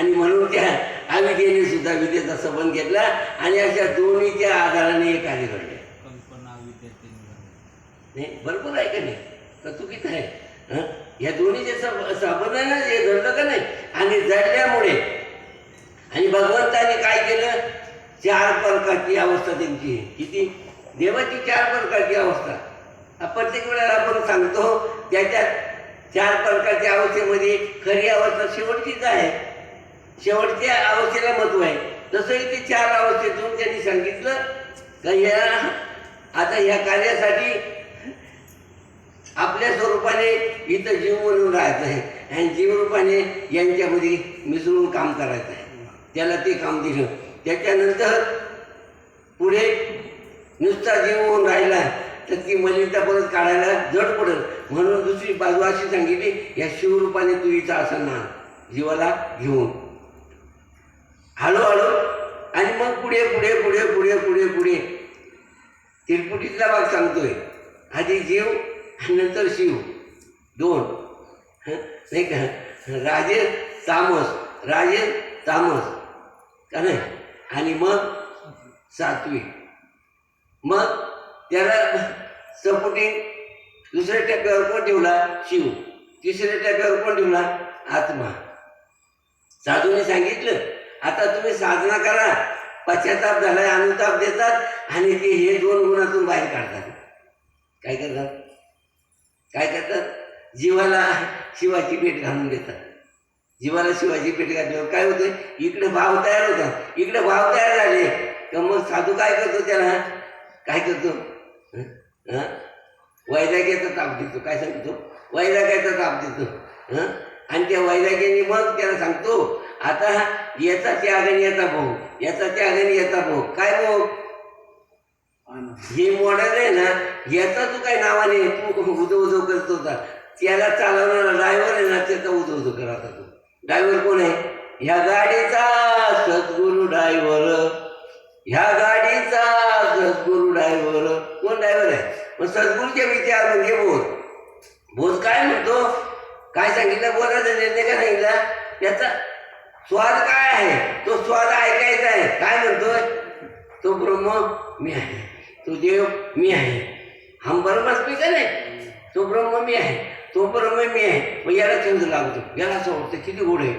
आणि म्हणून त्या अविद्येने सुद्धा विद्येचा संबंध घेतला आणि अशा दोन्हीच्या आधाराने हे कार्य घडले. नाही बरोबर आहे का नाही? तर चुकीचं आहे. हं? या दोन्हीचे सं- संबंधाने हे घडलं का नाही? आणि जडल्यामुळे. आणि भगवंताने काय केलं? चार प्रकारची अवस्था त्यांची. किती? देवाची चार प्रकारची अवस्था. प्रत्येक वेळेला आपण सांगतो त्याच्यात चार प्रकारच्या अवस्थेमध्ये खरी अवस्था शेवटचीच आहे. शेवटच्या अवस्थेला महत्त्व आहे. तसंही ते चार अवस्थेतून त्यांनी सांगितलं का या आता या कार्यासाठी आपल्या स्वरूपाने इथं जीव म्हणून राहायचं आहे. आणि जीवरूपाने यांच्यामध्ये मिसळून काम करायचं आहे. त्याला ते काम दिलं. त्याच्यानंतर पुढे नुसता जीव होऊन राहिला तर ती मलिनता परत काढायला जड पडेल. म्हणून दुसरी बाजू अशी सांगितली या शिवरूपाने तू इथं असं ना जीवाला घेऊन. हळूहळू आणि मग पुढे पुढे पुढे पुढे पुढे पुढे. तिरपुटीतला भाग सांगतोय. आधी जीव आणि नंतर शिव. दोन. हं? नाही का? राजे तामस. राजे तामस. का नाही? आणि मग सातवी. मग त्याला सपोर्टिंग दुसऱ्या टप्प्यावर पण ठेवला? शिव. तिसऱ्या टप्प्यावर पण ठेवला? आत्मा. साधूने सांगितलं. आता तुम्ही साधना करा. पश्चाताप झालाय अनुताप देतात आणि ते हे दोन गुणातून बाहेर काढतात. काय करतात? काय करतात? जीवाला शिवाची पेट घालून देतात. जीवाला शिवाची पेट घातल्यावर काय होतं इकडे भाव तयार होतात. इकडे भाव तयार झाले तर मग साधू काय करतो त्याला? काय करतो? वैराग्याचा ताप देतो. काय सांगतो? वैराग्याचा ताप देतो. आणि त्या वैराग्याने मग त्याला सांगतो आता याचा त्याग आणि याचा भोग. याचा त्याग आणि याचा भोग. काय भोग? हे मॉडेल आहे ना याचा तू काय नावाने तू उदो उदो करत होता त्याला चालवणारा ड्रायव्हर आहे ना त्याचा उदो उदो कर तू. ड्रायव्हर कोण आहे? ह्या गाडीचा सद्गुरू ड्रायव्हर ह्या गाडीचा सद्गुरू ड्रायव्हर कोण ड्रायव्हर आहे? मग सद्गुरूचे विचार म्हणजे बोध बोध काय म्हणतो? काय सांगितलं? बोधाचा निर्णय काय सांगितला? त्याचा स्वाद काय आहे? तो स्वाद ऐकायचा आहे. काय म्हणतोय? तो ब्रह्म मी आहे. तो देव मी आहे. हम ब्रह्मास्मी का नाही? तो ब्रह्म मी आहे. तो ब्रह्म मी आहे. मग याला छंद लागतो. याला असं वाटतं किती गोड आहे.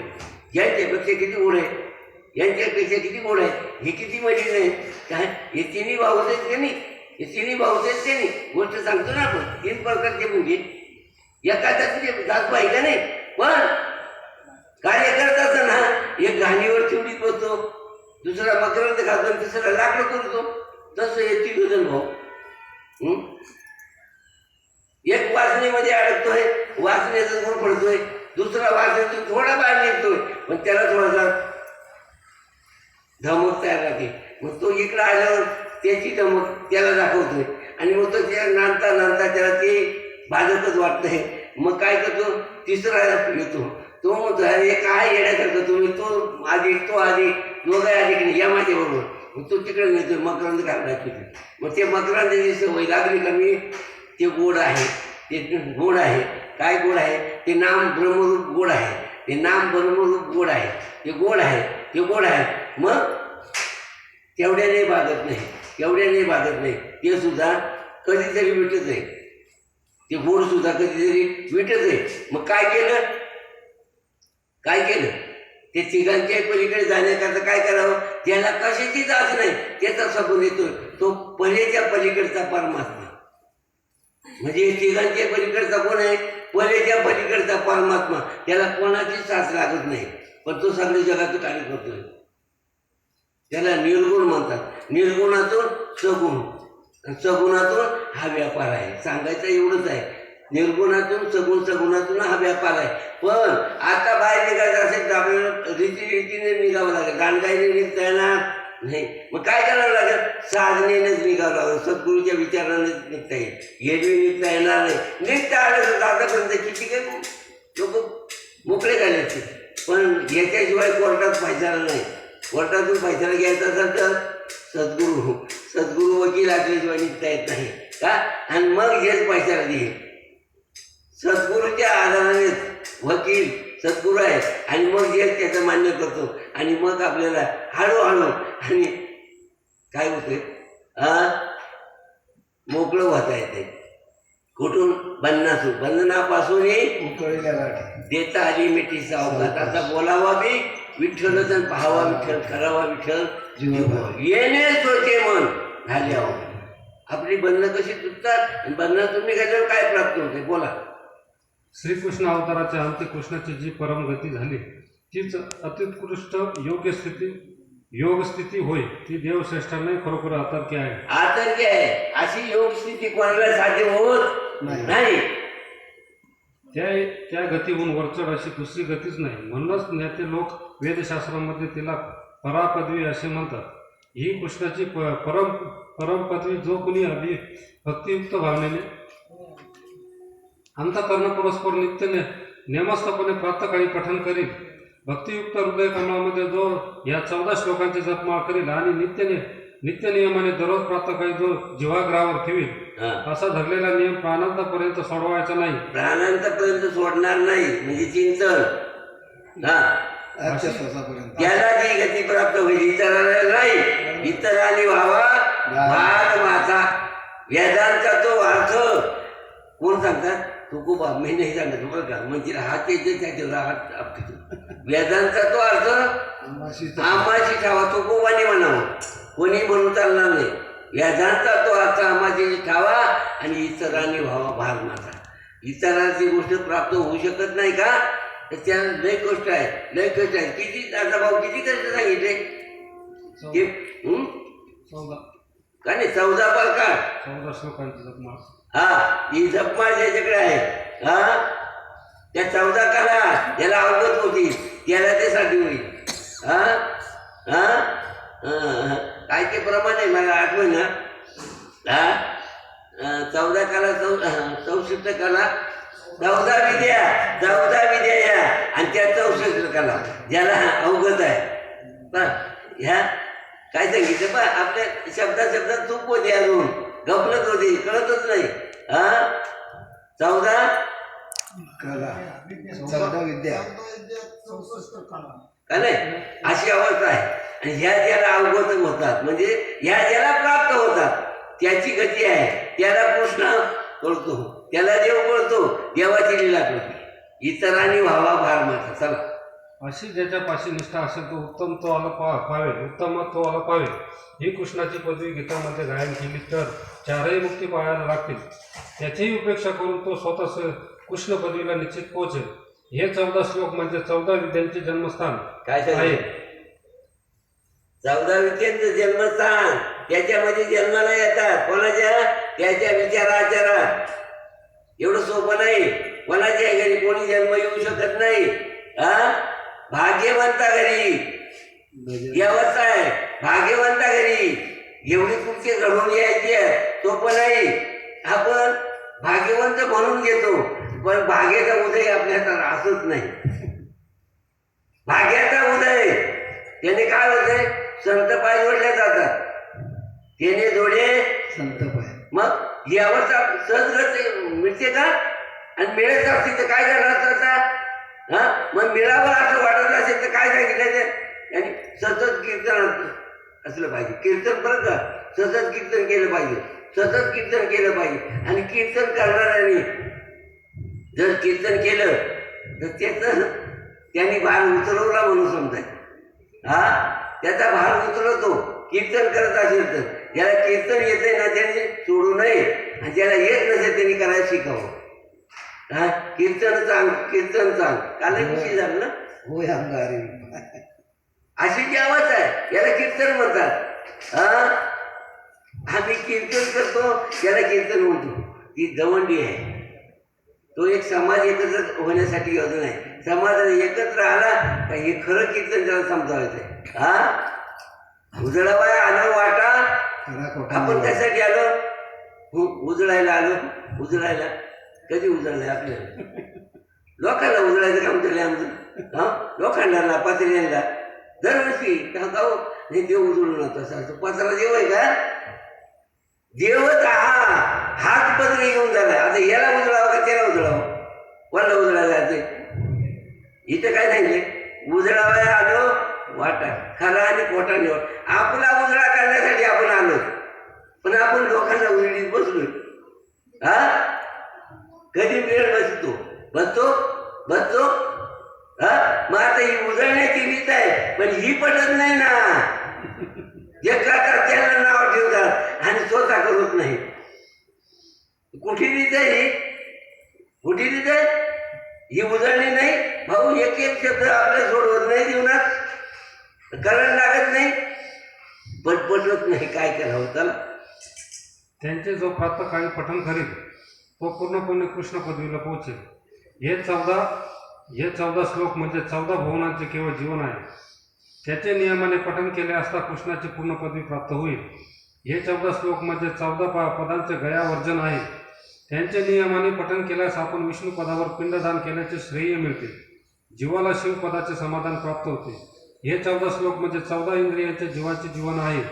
यांच्यापेक्षा किती गोड आहे? यांच्यापेक्षा किती गोड आहे? हे किती मलिन आहे? काय? हे तिन्ही भाऊ आहेत का नाही? हे तिन्ही भाऊ आहेत का नाही? गोष्ट सांगतो ना आपण. तीन प्रकारचे म्हणजे एका जातीचे जात पाहिजे का नाही? पण कार्य करत असताना एक घाणीवर चिवडीत बसतो दुसरा मकरंद घालतो तिसरा लाकडं करतो. तसं हे तिघजण भाऊ. एक वासनेमध्ये अडकतोय वाचण्याचा गुण पडतोय दुसरा वासनेतून थोडा बाहेर निघतोय पण त्याला थोडासा धमक तयार राहते. मग तो इकडं आल्यावर त्याची धमक त्याला दाखवतोय. आणि मग तो त्या नांदता नांदता त्याला ते बाधकच वाटतंय. मग काय करतो? तिसरा येतो. तो म्हणतो अरे काय येण्यासारखं? तुम्ही तो आधी तो आधी दोघं आधी की या माझ्या बरोबर. मग तो तिकडे मिळतो मकरांत घालला तिकडे मग ते मकरांची सवय लागली का मी ते गोड आहे ते गोड आहे. काय गोड आहे? ते नाम ब्रह्मरूप गोड आहे. ते नाम ब्रह्मरूप गोड आहे. ते गोड आहे ते गोड आहे. मग तेवढ्याने भागत नाही. तेवढ्याने भागत नाही. ते सुद्धा कधीतरी विटत आहे ते गोड सुद्धा कधीतरी विटत आहे मग काय केलं? काय केलं? ते तिघांच्या पलीकडे जाण्याकरता काय करावं? त्याला कशाची जाच नाही त्याचा सगून येतो. तो पलेच्या पलीकडचा परमात्मा. म्हणजे तिघांच्या पलीकडचा कोण आहे? पलेच्या पलीकडचा परमात्मा. त्याला कोणाची साथ लागत नाही. पण तो सगळ्या जगाचं कार्य करतोय. त्याला निर्गुण म्हणतात. निर्गुणातून सगुण. सगुणातून हा व्यापार आहे. सांगायचं एवढंच आहे. निर्गुणातून सगुण सगुणातून हा व्यापार आहे. पण आता बाहेर निघायचं असेल तर आपल्याला रीती रीतीने निघावं लागेल. गाणगाईने निघता येणार नाही. मग काय करावं लागेल? साधनेनेच निघावं लागेल. सद्गुरूच्या विचारानेच निघता येईल येडवी निघता येणार नाही. निघता आलं तर आतापर्यंत किती काही लोक मोकळे झाले असते पण याच्याशिवाय कोर्टात पैसा नाही. कोर्टातून पैशाला घ्यायचा असेल तर सद्गुरू सद्गुरू वकील असल्याशिवाय निघता येत नाही. का? आणि मग हेच पैशाला देईल. सद्गुरूच्या आधारानेच वकील सद्गुरू आहे. आणि मग जे त्याचं मान्य करतो. आणि मग आपल्याला हळूहळू आणि काय होते मोकळं होता येते कुठून? बंधनासून बंधनापासूनही देता आली मिठी सावकात आता बोलावा बी विठ्ठल तर पाहावा विठ्ठल करावा विठ्ठल. येणे सोचे मन झाले आपली बंधनं कशी तुटतात? आणि बंधनातून निघाल्यावर काय प्राप्त होते बोला. श्रीकृष्ण अवताराच्या अंत्य कृष्णाची जी परमगती झाली तीच अत्युत्कृष्ट योग्य स्थिती योग स्थिती होय ती देवश्रेष्ठांना खरोखर अतर्क्य आहे. आतंकी आहे. अशी योग स्थिती कोणाला साध्य होत नाही. त्या त्या गतीहून वरचढ अशी दुसरी गतीच नाही. म्हणूनच ज्ञाते लोक वेदशास्त्रामध्ये तिला परापदवी असे म्हणतात. ही कृष्णाची परम परमपदवी जो कुणी अभि भक्तियुक्त भावनेने अंतकर्ण परस्पर नित्यने नेमस्तपणे प्रातकाळी पठण करील भक्तियुक्त हृदय कमळामध्ये जो या चौदा श्लोकांचे जपमाळ करील आणि नित्यने नित्य नियमाने दररोज प्रातकाळी जो जीवाग्रावर ठेवील हा. असा धरलेला नियम प्राणांतापर्यंत सोडवायचा नाही. प्राणांतपर्यंत सोडणार नाही म्हणजे चिंतन. हा. त्याला ती गती प्राप्त होईल इतराला नाही. इतरांनी व्हावा. भाग माझा. वेदांचा तो अर्थ. कोण सांगतात? तुकोबा मी नाही सांगत बरं का म्हणजे हात येते त्याच्यावर हात आपटतो. वेदांचा तो अर्थ आमाशी ठावा. तुकोबाने म्हणावं. कोणी म्हणून चालणार नाही. वेदांचा तो अर्थ आमाशी ठावा आणि इतरांनी व्हावा भाग माझा. इतरांची गोष्ट प्राप्त होऊ शकत नाही का? तर त्या लय कष्ट आहे लय कष्ट आहे किती दादा भाऊ किती कष्ट सांगितले? ते हं? का नाही चौदा पाल का चौदा श्लोकांचे जपमाळ हा ही जपमाळ ज्याच्याकडे आहे. हा? त्या चौदा काला त्याला अवगत होती. त्याला ते साठी होईल. हा? हा. काय ते प्रमाण आहे मला आठवण ना हा? चौदा काला चौ चौसष्ट काला चौदा विद्या चौदा विद्या या. आणि त्या चौसष्ट काला ज्याला अवगत आहे. ह्या काय सांगितलं? पा आपल्या शब्दा शब्दात चूक होती अजून. गपलत होती कळतच नाही. हा? चौदा? कला चौदा विद्या. का नाही? अशी अवस्था आहे. आणि ह्या ज्याला अवगत होतात म्हणजे ह्या ज्याला प्राप्त होतात त्याची गती आहे. त्याला कृष्ण कळतो. त्याला देव कळतो. देवाची लीला कळते. इतरांनी व्हावा भार माता चला. अशी ज्याच्या पाशी निष्ठा असेल तो उत्तम तो आला पा पावे उत्तम तो आला पावे ही कृष्णाची पदवी गीतामध्ये गायन केली तर चारही मुक्ती पाहायला लागतील. त्याचीही उपेक्षा करून तो स्वतःच कृष्ण पदवीला निश्चित पोहोचेल. हे चौदा श्लोक म्हणजे चौदा विद्यांचे जन्मस्थान काय आहे. चौदा विद्यांचं जन्मस्थान. त्याच्यामध्ये जन्माला येतात. कोणाच्या? त्याच्या विचाराचारात एवढं सोपं नाही. कोणाच्या घरी कोणी जन्म येऊ शकत नाही. हा? भाग्यवंता घरी. अवस्था आहे. भाग्यवंता घरी. एवढी कृत्य घडून यायची आहे तो पण नाही आपण भाग्यवंत म्हणून घेतो पण भाग्याचा उदय आपल्याला असत नाही. भाग्याचा उदय. त्याने काय होतंय? संत पाय जोडल्या जातात. त्याने जोडे संत पाय. मग अवस्था सहज मिळते का? आणि मिळत असते तर काय करणार? आता हा? मग मिळावं असं वाटत असेल तर काय सांगितलं ते? आणि सतत कीर्तन असलं पाहिजे. कीर्तन बरं का? सतत कीर्तन केलं पाहिजे. सतत कीर्तन केलं पाहिजे. आणि कीर्तन करणाऱ्याने जर कीर्तन केलं तर त्याचं त्यांनी भार उचलवला म्हणून समजाय हा? त्याचा भार उचलवतो कीर्तन करत असेल तर. ज्याला कीर्तन येते ना त्याने सोडू नये. आणि ज्याला येत नसेल त्यांनी करायला शिकावं. हा कीर्तन चांग कीर्तन चांग काल विषय झालं ना? होय अंगारी. अशी जी आवाज आहे याला कीर्तन म्हणतात. हा? आम्ही कीर्तन करतो याला कीर्तन म्हणतो. ती दवंडी आहे. तो एक समाज एकत्र होण्यासाठी योजना आहे. समाज एकत्र आला का हे खरं कीर्तन त्याला समजावायचं हा? उजळावाय आलं वाटा. आपण. त्यासाठी आलो? हु- उजळायला आलो. उजळायला. कधी उजळलंय आपल्याला? लोकांना उजळायचं काम चाललंय आमचं? हा? लोखंडाला पाचऱ्यांना दरवर्षी का नाही देव उजळून होता असं देव आहे का? देवच हा हात पत्र येऊन झालाय. आता याला उजळावं का त्याला उजळावं? कोणाला उजळायला जायचंय? इथं काय सांगितले उजळावा आलो वाटा. खरा आणि खोटा निवड. आपला उजळा करण्यासाठी आपण आलो पण आपण लोकांना उजळीत बसलो हा? कधी वेळ बसतो बसतो बसतो हा मग आता ही उजळण्याची रीत आहे पण ही पटत नाही ना. जे करतात त्यांना नाव ठेवतात आणि स्वतः करत नाही. कुठे रीत आहे ही? कुठे रीत आहे? ही उजळणी नाही. भाऊ एक एक शब्द आपल्या सोडवत नाही जीवनात. करायला लागत नाही. पण पटवत नाही काय करावं चला. त्यांचे जो प्रातःकाळी पठण करील तो पूर्णपणे कृष्ण पदवीला पोहोचेल. हे चौदा हे चौदा श्लोक म्हणजे चौदा भुवनांचे केवळ जीवन आहे. त्याचे नियमाने पठण केले असता कृष्णाची पूर्ण पदवी प्राप्त होईल. हे चौदा श्लोक म्हणजे चौदा प पदांचे गयावर्जन आहे. त्यांचे नियमाने पठन केल्यास आपण विष्णू पदावर पिंडदान केल्याचे श्रेय मिळते. जीवाला शिवपदाचे समाधान प्राप्त होते. हे चौदा श्लोक म्हणजे चौदा इंद्रियांचे जीवाचे जीवन आहे.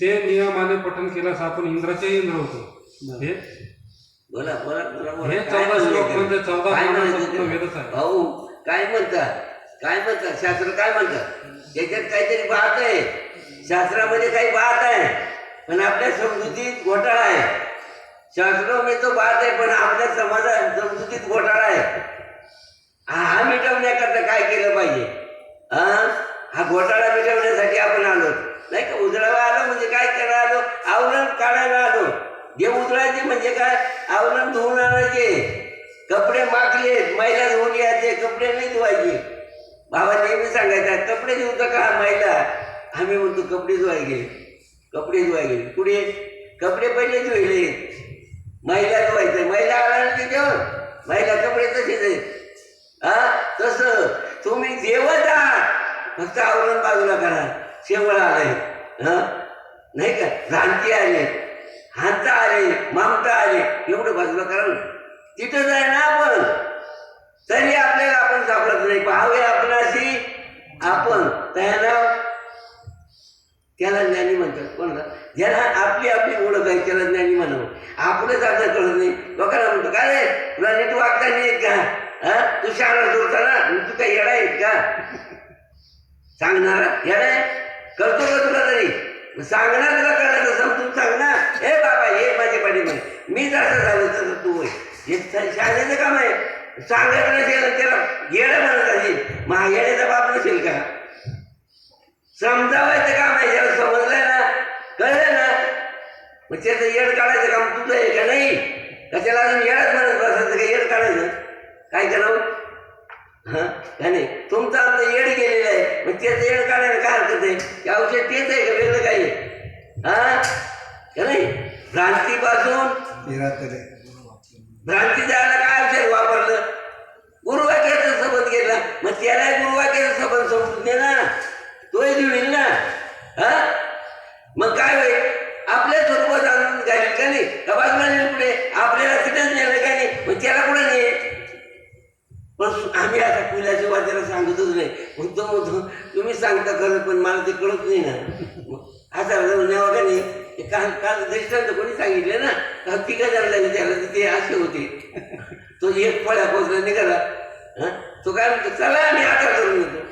ते नियमाने पठन केल्यास आपण इंद्राचे इंद्र होतो. हे बोला. हे काय चौदा श्लोक म्हणले म्हणजे? चौदा काय? वेदच आहे. भाऊ काय म्हणतात काय म्हणतात शास्त्र काय म्हणतात त्याच्यात काहीतरी बात आहे शास्त्रामध्ये काही बात आहे पण आपल्या समजुतीत घोटाळा आहे शास्त्र मी तो बात आहे पण आपल्या समाजात समजुतीत घोटाळा आहे हा हा मिटवण्याकरता काय केलं पाहिजे हा हा घोटाळा मिटवण्यासाठी आपण आलो नाही का उजळावा आलो म्हणजे काय करायला आलो आवरण काढायला आलो जे उजळायचे म्हणजे काय आवरण धुवून आणायचे कपडे माखले महिला धुवून यायचे कपडे नाही धुवायचे बाबा नेहमी सांगायचा कपडे धुवता का महिला आम्ही म्हणतो कपडे धुवाय गेले कपडे धुवाय गेले पुढे कपडे पहिले धुवले महिला धुवायचे महिला आला त्याच्यावर महिला कपडे तसेच आहेत हा तसं तुम्ही फक्त आवरण बाजूला करा. शेवळ आलंय. नाही का? भ्रांती आले. हाता आले. ममता आले. एवढं बाजूला करा ना. तिथं जाय ना आपण. तरी आपल्याला आपण सापडत नाही. पाहावे आपणाशी. आपण. त्याला त्याला ज्ञानी म्हणतात. कोणाला ज्याला आपली आपली ओळख आहे त्याला ज्ञानी म्हणावं. आपणच आपल्याला कळत नाही. लोकांना म्हणतो काय रे? तुला नीट वागता नाही येत का? तू शाळा जोडता ना तू काय येडा आहेत का? सांगणार? येडा आहे करतो का तुला तरी? सांगणार तुला करायचं? समजून सांग ना हे बाबा हे माझे पाठीमागे मी जसं झालं तसं तू होय. हे शाळेचं काम आहे. सांगायचं नसेल त्याला येडं म्हणत असेल मग येड्याचा बाप नसेल का? समजावायचं काम आहे ज्याला समजलंय ना कळलं ना मग त्याचं येड काढायचं काम तुझं आहे का नाही? का त्याला अजून येडच म्हणत बसायचं का? येड काढायचं? काय करावं? हा? का नाही? तुमचं आमचं येड गेलेलं आहे. मग त्याचं येड काढायला काय हरकत आहे? ते औषध तेच आहे का वेगळं काही? हा? का नाही? भ्रांतीपासून भ्रांती जायला काय औषध वापरलं? गुरुवाक्याचा संबंध घेतला. मग त्याला गुरुवाक्याचा संबंध समजून दे ना. तोही जुळील ना. हा? मग काय होईल? आपल्या स्वरूपात आणून घालील का नाही? का बाजूला पुढे? आपल्याला तिथेच नेलं का नाही? मग त्याला कुठं नाही पण आम्ही आता कुल्याच्या वाद्याला सांगतच नाही. म्हणतो म्हणतो तुम्ही सांगता खरं पण मला ते कळत नाही ना. आता जाऊन का नाही काल काल दृष्टांत कोणी सांगितले ना का तिघा जणांना त्याला ते असे होते. तो एक फळ्या पोचला निघाला. हं? तो काय म्हणतो चला आम्ही आता करून येतो.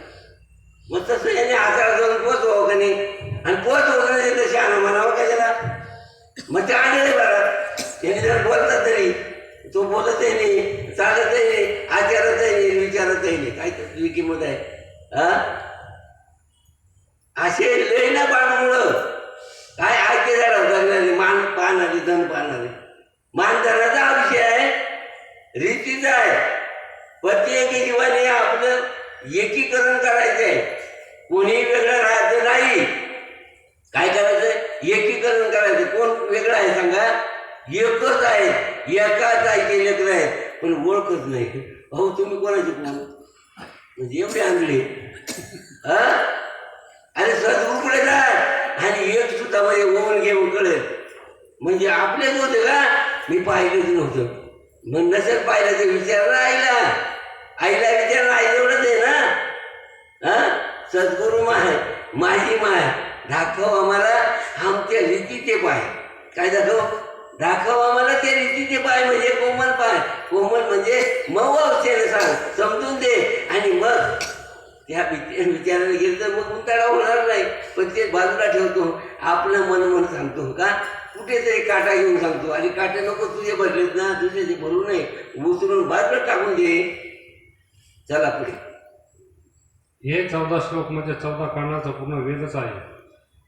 मग तसं याने हाताला जाऊन पोचवावं का नाही आणि पोचवलं नाही तशी आणा म्हणावं का त्याला मग ते आले बरं. त्याने जर बोलतात तरी तो बोलतही नाही चालतही नाही आचारतही नाही विचारतही नाही. काय तुझी किंमत आहे. हा? असे लय ना बाणमुळं. काय ऐके झाला धरणारे मान पाहणारे धन पाहणारे. मान धरण्याचा हा आहे रीतीचा आहे. प्रत्येक जीवाने आपलं एकीकरण करायचं आहे. कोणी वेगळं राहायचं नाही. काय करायचं? एकीकरण करायचं. कोण वेगळं आहे सांगा? एकच आहे. एकाच आहे लेकर आहेत पण ओळखत नाही. भाऊ तुम्ही कोणाचे कोण म्हणजे एवढे आणले हा? अरे सहज उकडे जा आणि एक सुद्धा म्हणजे ओवन घेऊन कळेल. म्हणजे आपलेच होते का? मी पाहिलंच नव्हतं. मग नसेल पाहिलं ते विचार आईला. आईला विचार आई एवढंच आहे ना? हा? सद्गुरू माय माझी माय दाखव आम्हाला आमच्या रीतीचे पाय. काय दाखव? दाखव आम्हाला ते रीतीचे पाय म्हणजे कोमल पाय. कोमल म्हणजे मऊ अवस्थेने सांग. समजून दे. आणि मग त्या विचाराने गेलं तर मग उंताळा होणार नाही. पण ते बाजूला ठेवतो. आपलं मन मन सांगतो का? कुठेतरी काटा घेऊन सांगतो. आणि काटे नको तुझे भरलेत ना. तुझे ते भरू नये. उचलून बाजूला टाकून दे. चला पुढे. हे चौदा श्लोक म्हणजे चौदा कांडाचा पूर्ण वेदच आहे.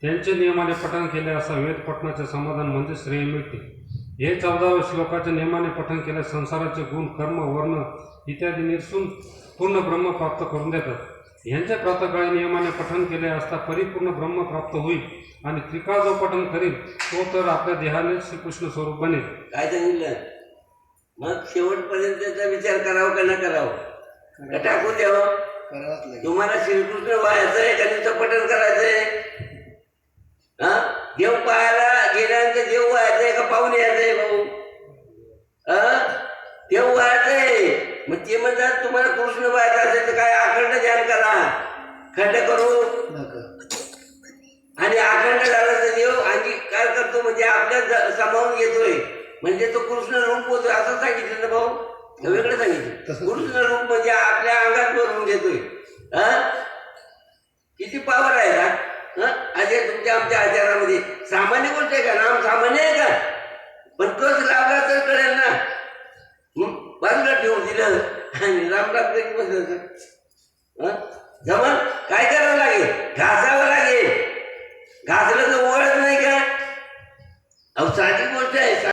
त्यांचे नियमाने पठण केले असा वेद पठणाचे समाधान म्हणजे श्रेय मिळते. हे चौदाव्या श्लोकाचे नियमाने पठण केल्यास संसाराचे गुण कर्म वर्ण इत्यादी निरसून पूर्ण ब्रह्म प्राप्त करून देतात. यांचे प्रातकाळी नियमाने पठण केले असता परिपूर्ण ब्रह्म प्राप्त होईल आणि त्रिकाळ जो पठण करील तो तर आपल्या देहाने श्रीकृष्ण स्वरूप बनेल. काय सांगितलं मग शेवटपर्यंत त्याचा विचार करावा का न करावा. का टाकून द्यावं? तुम्हाला श्रीकृष्ण व्हायचं आहे का पठण करायचंय. हा? देव पाहायला गेल्यानंतर देव व्हायचं आहे का पाहून यायचं आहे भाऊ? हा देव व्हायचं आहे. मग ते म्हणतात तुम्हाला कृष्ण व्हायचं असेल तर काय अखंड ध्यान करा. खंड करू. आणि अखंड झाला तर देव अंगीकार करतो म्हणजे आपल्या सामावून घेतोय. म्हणजे तो कृष्ण रूप होतो असं सांगितलं ना भाऊ? वेगळं सांगितलं. कृष्ण रूप म्हणजे आपल्या अंगात भरून घेतोय. हा किती पावर आहे का हा? तुमच्या आमच्या आचारामध्ये सामान्य गोष्ट आहे का? नाम सामान्य आहे का? पण कस लाभला तर कळेल ना. बाजूला ठेवून दिलं. आणि रामराम जमन? काय करावं लागेल? घासावं लागेल. घासलं तर ओळख नाही का? अहो साधी